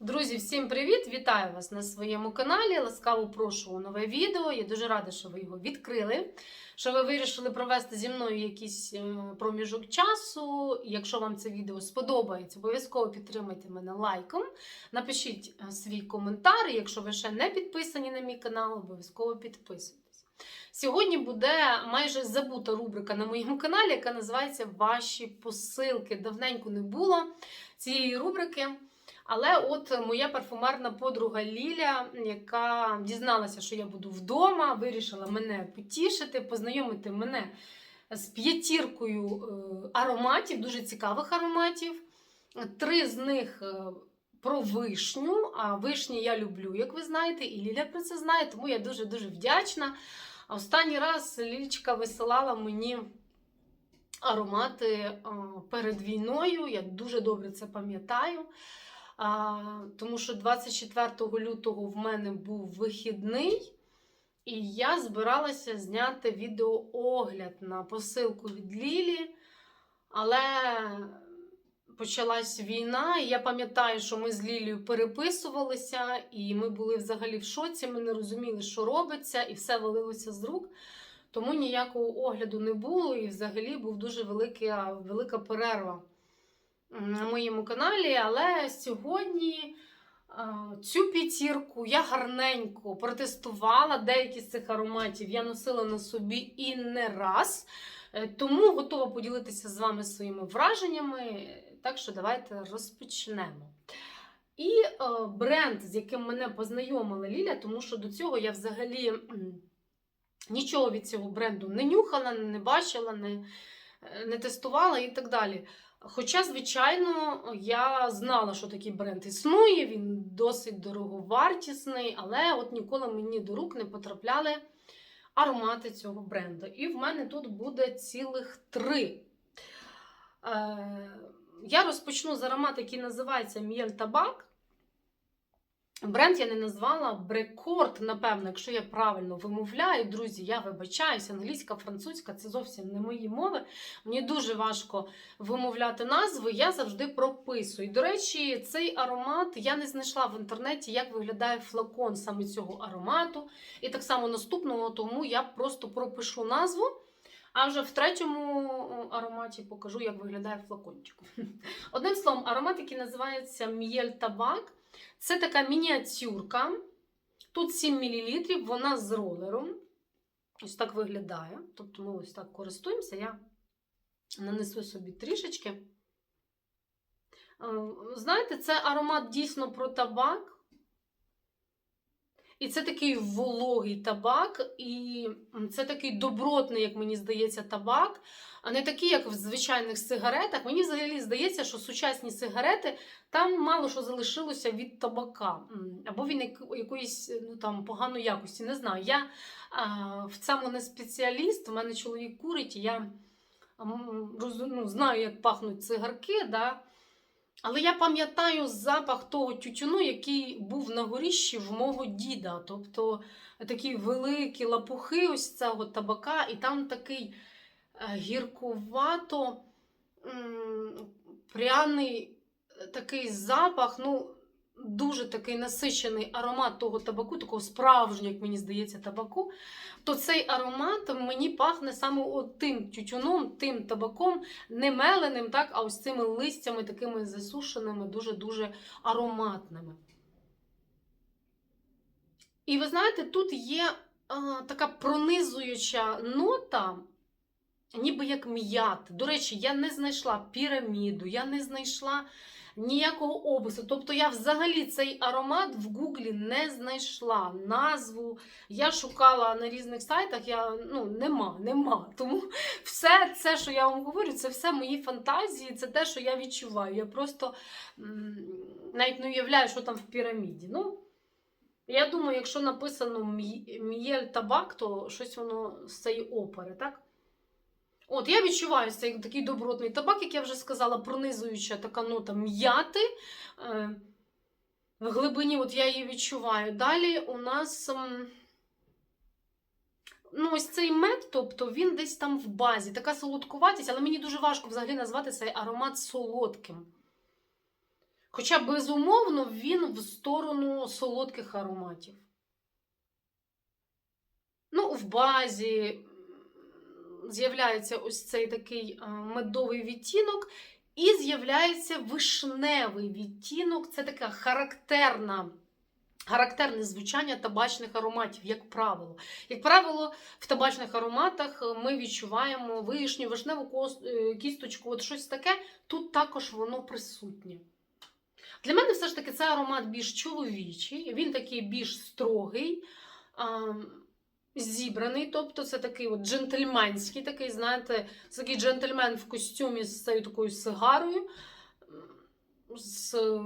Друзі, всім привіт! Вітаю вас на своєму каналі. Ласкаво прошу у нове відео. Я дуже рада, що ви його відкрили. Що ви вирішили провести зі мною якийсь е, проміжок часу. Якщо вам це відео сподобається, обов'язково підтримайте мене лайком. Напишіть е, свій коментар. Якщо ви ще не підписані на мій канал, обов'язково підписуйтесь. Сьогодні буде майже забута рубрика на моєму каналі, яка називається Ваші посилки. Давненько не було цієї рубрики. Але от моя парфумерна подруга Ліля, яка дізналася, що я буду вдома, вирішила мене потішити, познайомити мене з п'ятіркою е, ароматів, дуже цікавих ароматів. Три з них е, про вишню. А вишні я люблю, як ви знаєте, і Ліля про це знає, тому я дуже-дуже вдячна. Останній раз Лілічка висилала мені аромати е, перед війною. Я дуже добре це пам'ятаю. А, тому що 24 лютого в мене був вихідний, і я збиралася зняти відеоогляд на посилку від Лілі. Але почалась війна, і я пам'ятаю, що ми з Лілією переписувалися, і ми були взагалі в шоці, ми не розуміли, що робиться, і все валилося з рук. Тому ніякого огляду не було, і взагалі був дуже велика, велика перерва на моєму каналі. Але сьогодні цю п'ятірку я гарненько протестувала. Деякі з цих ароматів я носила на собі і не раз. Е, Тому готова поділитися з вами своїми враженнями. Так що давайте розпочнемо. І е, бренд, з яким мене познайомила Ліля, тому що до цього я взагалі нічого від цього бренду не нюхала, не бачила, не, е, не тестувала і так далі. Хоча, звичайно, я знала, що такий бренд існує, він досить дороговартісний, але от ніколи мені до рук не потрапляли аромати цього бренду. І в мене тут буде цілих три. Е, я розпочну з аромату, який називається М'єль Табак. Бренд я не назвала Брекорд, напевно, якщо я правильно вимовляю. Друзі, я вибачаюсь, англійська, французька це зовсім не мої мови. Мені дуже важко вимовляти назви, я завжди прописую. І, До речі, цей аромат я не знайшла в інтернеті, як виглядає флакон саме цього аромату. І так само наступного, тому я просто пропишу назву. А вже в третьому ароматі покажу, як виглядає флакончик. Одним словом, аромат, який називається М'єль Табак. Це така мініатюрка. Тут 7 мл, вона з ролером. Ось так виглядає. Тобто ми ось так користуємося. Я нанесу собі трішечки. Е, Знаєте, це аромат дійсно про табак. І це такий вологий табак, і це такий добротний, як мені здається, табак, а не такий, як в звичайних сигаретах. Мені взагалі здається, що сучасні сигарети там мало що залишилося від табака. Або він як- якоїсь ну, там, поганої якості. Не знаю. Я а, в цьому не спеціаліст, у мене чоловік курить, і я ну, знаю, як пахнуть цигарки. Да? Але я пам'ятаю запах того тютюну, який був на горіщі в мого діда. Тобто такі великі лапухи ось цього табака, і там такий е, гіркувато пряний е, такий запах, ну, дуже такий насичений аромат того табаку, такого справжнього, як мені здається, табаку. То цей аромат мені пахне саме от тим тютюном, тим табаком, не меленим, так, а ось цими листями, такими засушеними, дуже-дуже ароматними. І ви знаєте, тут є а, така пронизуюча нота, ніби як м'ят. До речі, я не знайшла піраміду, я не знайшла ніякого опису. Тобто я взагалі цей аромат в Гуглі не знайшла назву. Я шукала на різних сайтах, я ну нема, нема. Тому все це, що я вам говорю, це все мої фантазії, це те, що я відчуваю. Я просто навіть не уявляю, що там в піраміді. Ну, я думаю, якщо написано М'єль табак, то щось воно з цієї опери, так? От, я відчуваю цей такий добротний табак, як я вже сказала, пронизуюча така нота м'яти. Е, в глибині от я її відчуваю. Далі у нас. м, Ну, ось цей мед, тобто він десь там в базі, така солодкуватість, але мені дуже важко взагалі назвати цей аромат солодким. Хоча, безумовно, він в сторону солодких ароматів. Ну, в базі з'являється ось цей такий медовий відтінок, і з'являється вишневий відтінок. Це така характерна. Характерне звучання табачних ароматів, як правило. Як правило, в табачних ароматах е, ми відчуваємо вишню, вишневу е, кісточку, от щось таке, тут також воно присутнє. Для мене все ж таки це аромат більш чоловічий, він такий більш строгий, зібраний, тобто це такий от джентльменський, такий, знаєте, такий джентльмен в костюмі з цією такою сигарою, з е,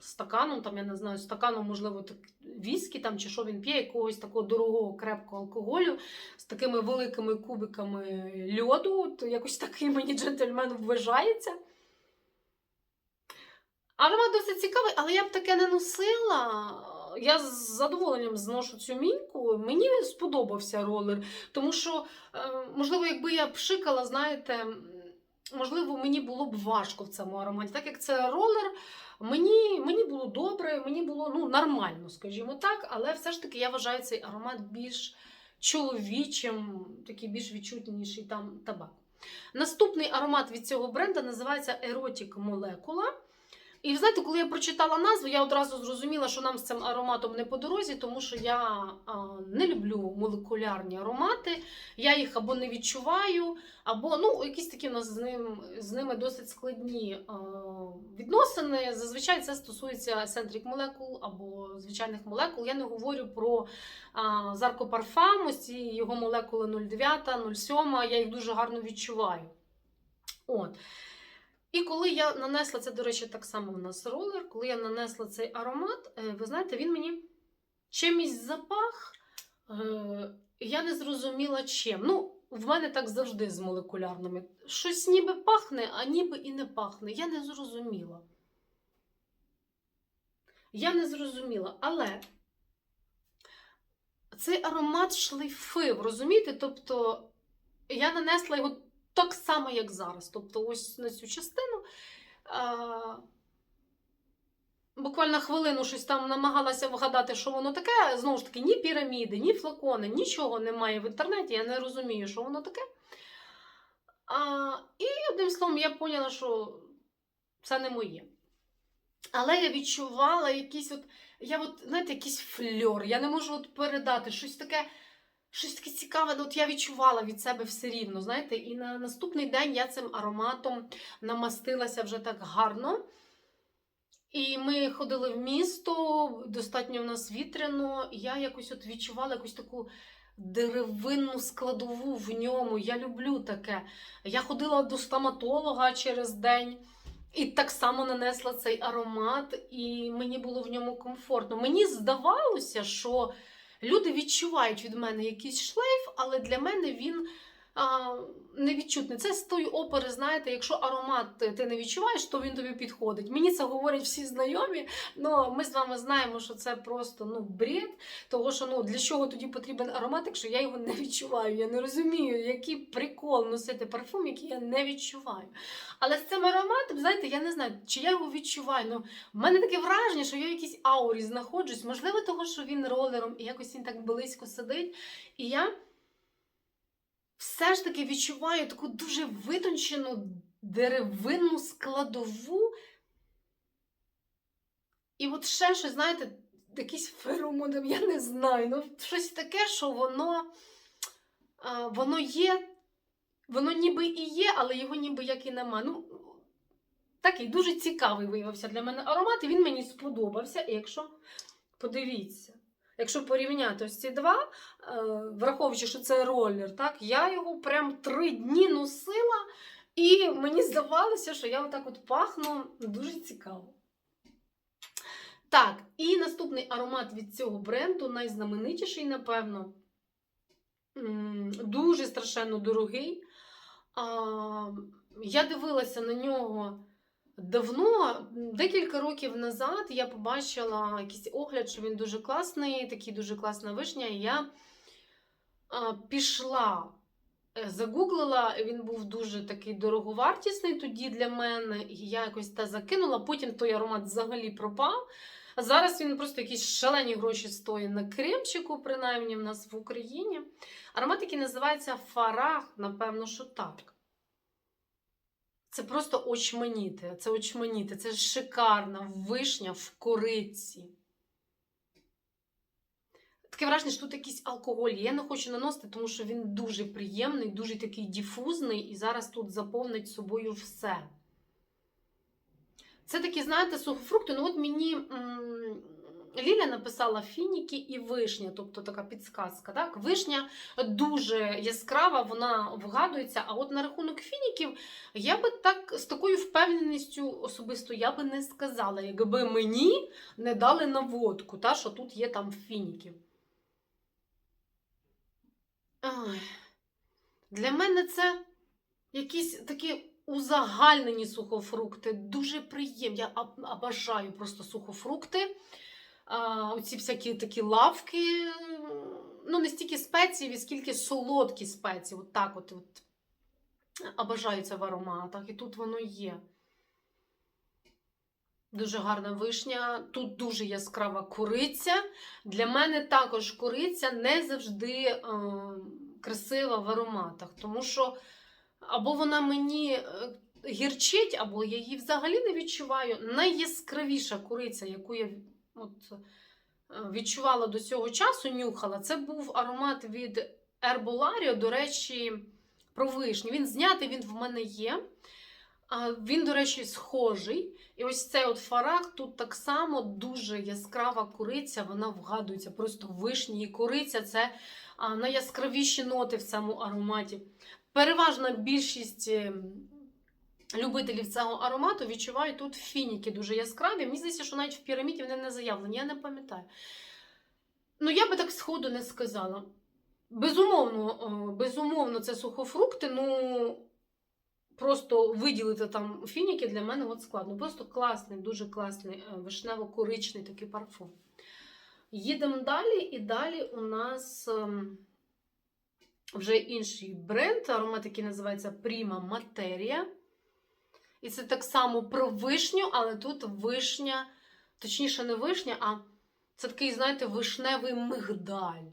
стаканом, там, я не знаю, стаканом, можливо, так, віскі там, чи що він п'є, якогось такого дорогого крепкого алкоголю, з такими великими кубиками льоду. От якось такий мені джентльмен вважається. Аромат досить цікавий, але я б таке не носила. Я з задоволенням зношу цю міньку. Мені сподобався ролер, тому що, е, можливо, якби я пшикала, знаєте, можливо, мені було б важко в цьому ароматі. Так як це ролер, мені, мені було добре, мені було ну, нормально, скажімо так, але все ж таки я вважаю цей аромат більш чоловічим, такий більш відчутніший там табак. Наступний аромат від цього бренду називається Erotic Molecula. І знаєте, коли я прочитала назву, я одразу зрозуміла, що нам з цим ароматом не по дорозі, тому що я а, не люблю молекулярні аромати. Я їх або не відчуваю, або ну, якісь такі у нас з, ним, з ними досить складні а, відносини. Зазвичай це стосується Centric молекул або звичайних молекул. Я не говорю про а, Зарко Парфам, ось ці його молекули 0,9, 0,7, я їх дуже гарно відчуваю. От. І коли я нанесла це, до речі, так само у нас ролер, коли я нанесла цей аромат, е, ви знаєте, він мені чимось запах, е, я не зрозуміла чим. Ну, в мене так завжди з молекулярними. Щось ніби пахне, а ніби і не пахне. Я не зрозуміла. Я не зрозуміла, але цей аромат шлейфив, розумієте? Тобто я нанесла його так само, як зараз. Тобто, ось на цю частину. А, буквально хвилину щось там намагалася вгадати, що воно таке. Знову ж таки, ні піраміди, ні флакони, нічого немає в інтернеті. Я не розумію, що воно таке. А, і одним словом, я поняла, що це не моє. Але я відчувала якийсь от, я от, знаєте, якийсь фльор. Я не можу от передати щось таке. Щось таке цікаве, ну, от я відчувала від себе все рівно, знаєте, і на наступний день я цим ароматом намастилася вже так гарно. І ми ходили в місто, достатньо в нас вітряно, я якось от відчувала якусь таку деревинну складову в ньому. Я люблю таке. Я ходила до стоматолога через день. І так само нанесла цей аромат, і мені було в ньому комфортно. Мені здавалося, що люди відчувають від мене якийсь шлейф, але для мене він а, невідчутний. Це з тої опери, знаєте, якщо аромат ти не відчуваєш, то він тобі підходить. Мені це говорять всі знайомі. Ну ми з вами знаємо, що це просто ну бред. Того що ну для чого тоді потрібен аромат, якщо я його не відчуваю. Я не розумію, який прикол носити парфум, який я не відчуваю. Але з цим ароматом, знаєте, я не знаю, чи я його відчуваю. Ну, в мене таке враження, що я в якійсь аурі знаходжусь. Можливо, того, що він ролером і якось він так близько сидить. І я все ж таки відчуваю таку дуже витончену деревинну складову. І от ще щось, знаєте, якісь феромони, я не знаю. Ну, щось таке, що воно, воно є, воно ніби і є, але його ніби як і нема. Ну, такий дуже цікавий виявився для мене аромат, і він мені сподобався. Якщо подивіться, якщо порівняти ось ці два, е, враховуючи, що це ролер, так, я його прям три дні носила, і мені здавалося, що я отак от пахну дуже цікаво. Так, і наступний аромат від цього бренду, найзнаменитіший, напевно, дуже страшенно дорогий. Я дивилася на нього давно, декілька років назад я побачила якийсь огляд, що він дуже класний, такий дуже класна вишня. І я пішла е, загуглила, він був дуже такий дороговартісний тоді для мене, і я якось те закинула. Потім той аромат взагалі пропав. А зараз він просто якісь шалені гроші стоїть на кремчику, принаймні в нас в Україні. Аромат, який називається Фарах, напевно, що так. Це просто очманіти. Це очманіти. Це шикарна вишня в кориці. Таке враження, що тут якийсь алкоголь. Я не хочу наносити, тому що він дуже приємний, дуже такий діфузний, і зараз тут заповнить собою все. Це такі, знаєте, сухофрукти. Ну, от мені Ліля написала фініки і вишня, тобто така підсказка. Так? Вишня дуже яскрава, вона вгадується. А от на рахунок фініків я би так з такою впевненістю особисто я би не сказала, якби мені не дали наводку, та, що тут є там фініків. Ой. Для мене це якісь такі узагальнені сухофрукти, дуже приємні. Я об- обожаю просто сухофрукти. Оці всякі такі лавки. Ну, не стільки спеції, скільки солодкі спеції. От так от, от. Обожаю це в ароматах, і тут воно є. Дуже гарна вишня. Тут дуже яскрава кориця. Для мене також кориця не завжди е, красива в ароматах, тому що або вона мені е, гірчить, або я її взагалі не відчуваю. Найяскравіша кориця, яку я от, е, відчувала до цього часу, нюхала, це був аромат від Herbolario, до речі, про вишню. Він знятий, він в мене є. Він, до речі, схожий. І ось цей от фарах тут так само дуже яскрава куриця, вона вгадується просто вишні і куриця це найяскравіші ноти в цьому ароматі. Переважна більшість е, любителів цього аромату відчувають тут фініки дуже яскраві. Мені здається, що навіть в піраміді вони не заявлені, я не пам'ятаю. Ну, я би так сходу не сказала. Безумовно, е, безумовно, це сухофрукти, ну. Просто виділити там фініки для мене от складно. Просто класний, дуже класний е, вишнево-коричний такий парфум. Їдемо далі, і далі у нас ем, вже інший бренд, аромат, який називається Prima Materia. І це так само про вишню, але тут вишня, точніше, не вишня, а це такий, знаєте, вишневий мигдаль.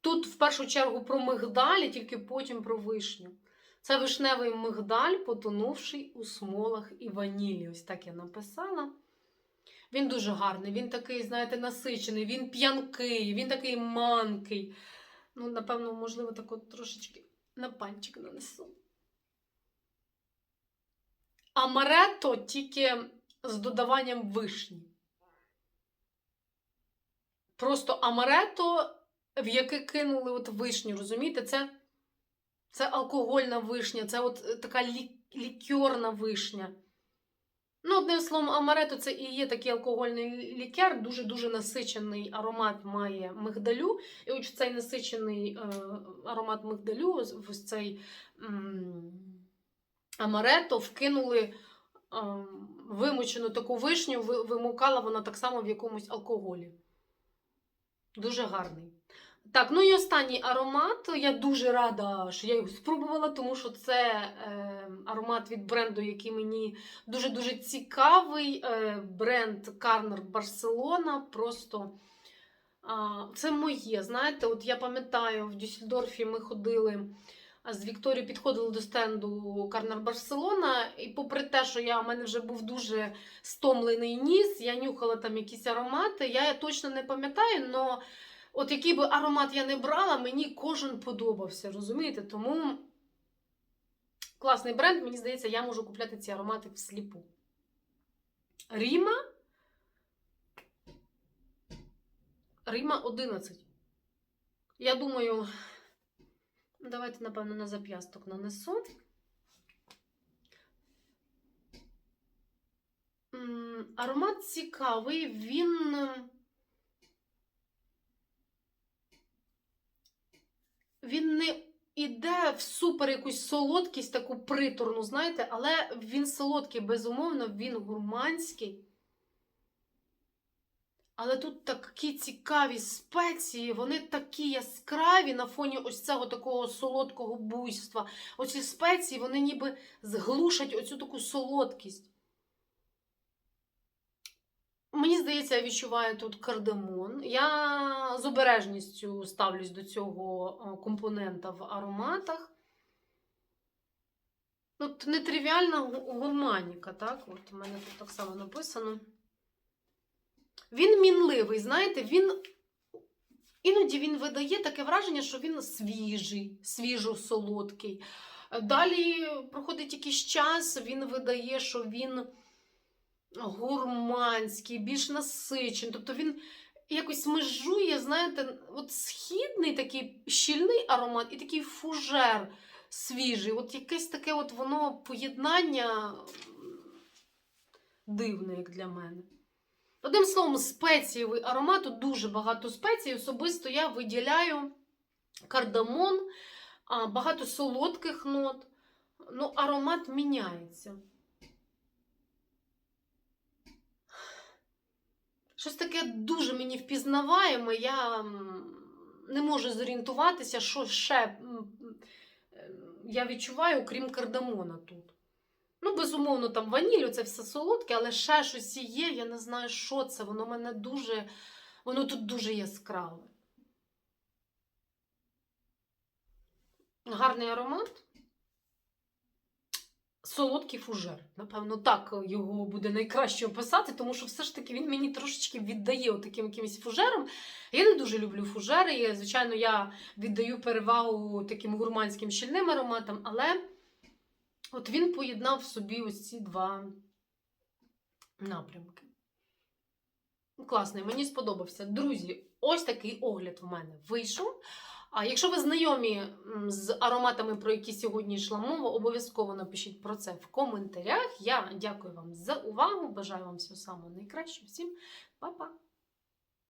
Тут в першу чергу про мигдаль, і тільки потім про вишню. Це вишневий мигдаль, потонувший у смолах і ванілі. Ось так я написала. Він дуже гарний, він такий, знаєте, насичений, він п'янкий, він такий манкий. Ну, напевно, можливо, так от трошечки на пальчик нанесу. Амаретто тільки з додаванням вишні. Просто амаретто, в яке кинули от вишню, розумієте? Це. Це алкогольна вишня, це от е, така лі... лікерна вишня. Ну, одним словом, амарето це і є такий алкогольний лікер, дуже-дуже насичений аромат має мигдалю. І в цей насичений е, аромат мигдалю, ось цей м, амарето вкинули е, вимучену таку вишню, вимукала вона так само в якомусь алкоголі. Дуже гарний. Так, ну і останній аромат. Я дуже рада, що я його спробувала, тому що це е, аромат від бренду, який мені дуже-дуже цікавий. Е, бренд Карнер Барселона. Просто а, це моє. Знаєте, от я пам'ятаю, в Дюссельдорфі ми ходили. З Вікторією підходили до стенду Карнер Барселона, і попри те, що я, в мене вже був дуже стомлений ніс, я нюхала там якісь аромати. Я точно не пам'ятаю, але От який би аромат я не брала, мені кожен подобався, розумієте? Тому класний бренд, мені здається, я можу купляти ці аромати всліпу. Ріма. Ріма 11. Я думаю, давайте, напевно, на зап'ясток нанесу. Аромат цікавий, він. він не іде в супер якусь солодкість, таку приторну, знаєте, але він солодкий, безумовно, він гурманський. Але тут такі цікаві спеції, вони такі яскраві на фоні ось цього такого солодкого буйства. Оці спеції, вони ніби зглушать оцю таку солодкість. Мені здається, я відчуваю тут кардамон. Я з обережністю ставлюсь до цього е, компонента в ароматах. От нетривіальна гурманіка, так? От у мене тут так само написано. Він мінливий, знаєте, він іноді він видає таке враження, що він свіжий, свіжо-солодкий. Далі проходить якийсь час, він видає, що він гурманський, більш насичений. Тобто він якось межує, знаєте, от східний такий щільний аромат і такий фужер свіжий. От якесь таке от воно поєднання дивне, як для мене. Одним словом, спецієвий аромат, тут дуже багато спецій. Особисто я виділяю кардамон, багато солодких нот. Ну, аромат міняється. Щось таке дуже мені впізнаваєме. Я не можу зорієнтуватися, що ще я відчуваю, крім кардамона тут. Ну, безумовно, там ваніль, це все солодке, але ще щось є, я не знаю, що це. Воно мене дуже. Воно тут дуже яскраве. Гарний аромат. Солодкий фужер. Напевно, так його буде найкраще описати, тому що все ж таки він мені трошечки віддає таким якимось фужером. Я не дуже люблю фужери. Звичайно, я віддаю перевагу таким гурманським щільним ароматам, але от він поєднав в собі ось ці два напрямки. Класний, мені сподобався. Друзі, ось такий огляд в мене вийшов. А якщо ви знайомі з ароматами, про які сьогодні йшла мова, обов'язково напишіть про це в коментарях. Я дякую вам за увагу. Бажаю вам всього самого найкращого. Всім па-па!